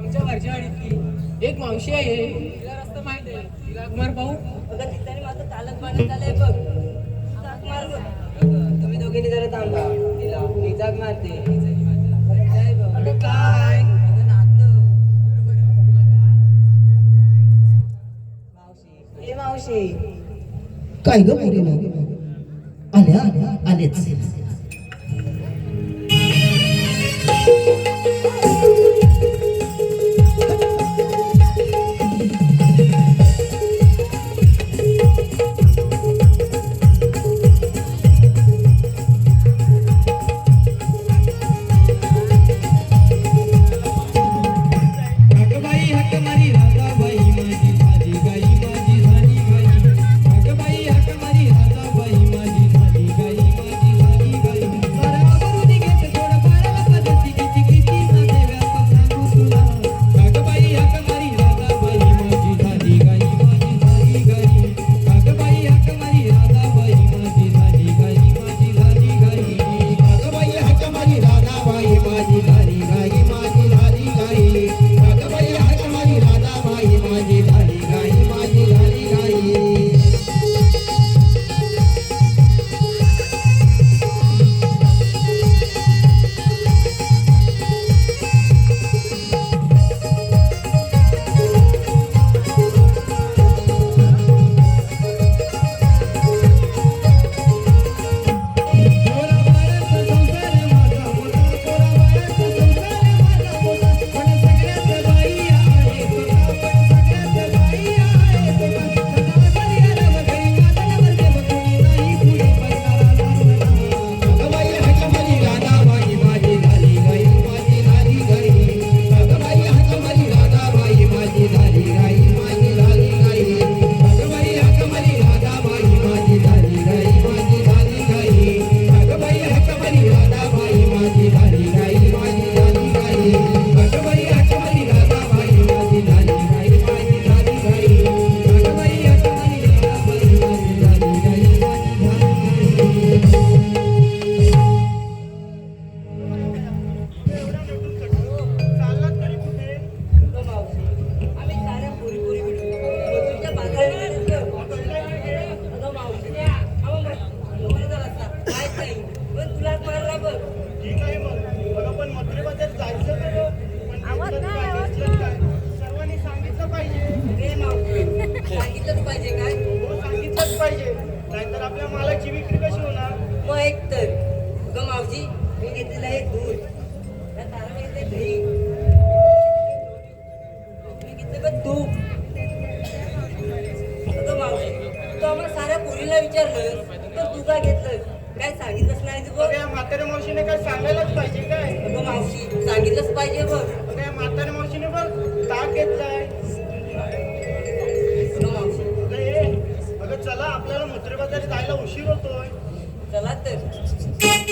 आमच्या वरच्या वाडीतली एक मावशी आहे. तिला रस्ता माहीत आहे. तिला अगमार पाहू अगं तिथं माझं चालत बांधत आलंय बघ. जाग मार बघ. तुम्ही दोघींनी जरा थांबा. तिला मी जाग मारते. काय बघ. अगं काय? अगं नातं. मावशी. ए मावशी. काय ग पोरीनो आल्या आल्या नाहीतर आपल्या मालाची विक्री कशी होणार? मग एक तर अगं मावशी मी घेतलेलं आहे दूध. त्या ताराने घेतलंय दही. मी घेतलं बघ तूप. अगं मावशी तू आम्हाला साऱ्या पोरीला विचारलं तर तू काय घेतलं काय सांगितलंच नाही तू बघ. म्हाताऱ्या मावशीने काय सांगायलाच पाहिजे काय? अगं मावशी सांगितलंच पाहिजे बघ. म्हाताऱ्या मावशीने बघ ताक घेतलाय. चला आपल्याला मंत्री बाजारी जायला उशीर होतोय. चला तर.